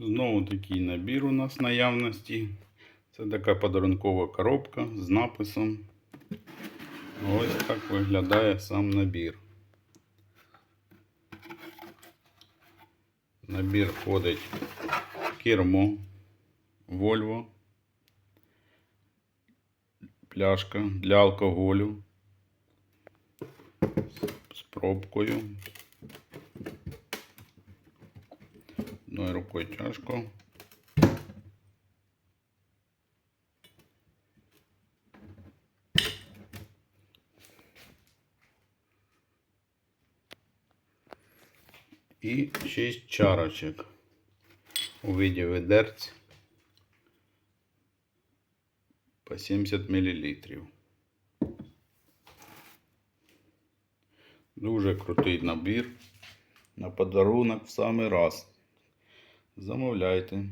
Знову такий набір у нас наявності. Це така подарункова коробка з написом. Ось так виглядає сам набір. Набір входить кермо Volvo, пляшка для алкоголю з пробкою. Одною рукою тяжко. І 6 чарочок у виді ведерць по 70 мл. Дуже крутий набір на подарунок в самий раз. Замовляйте.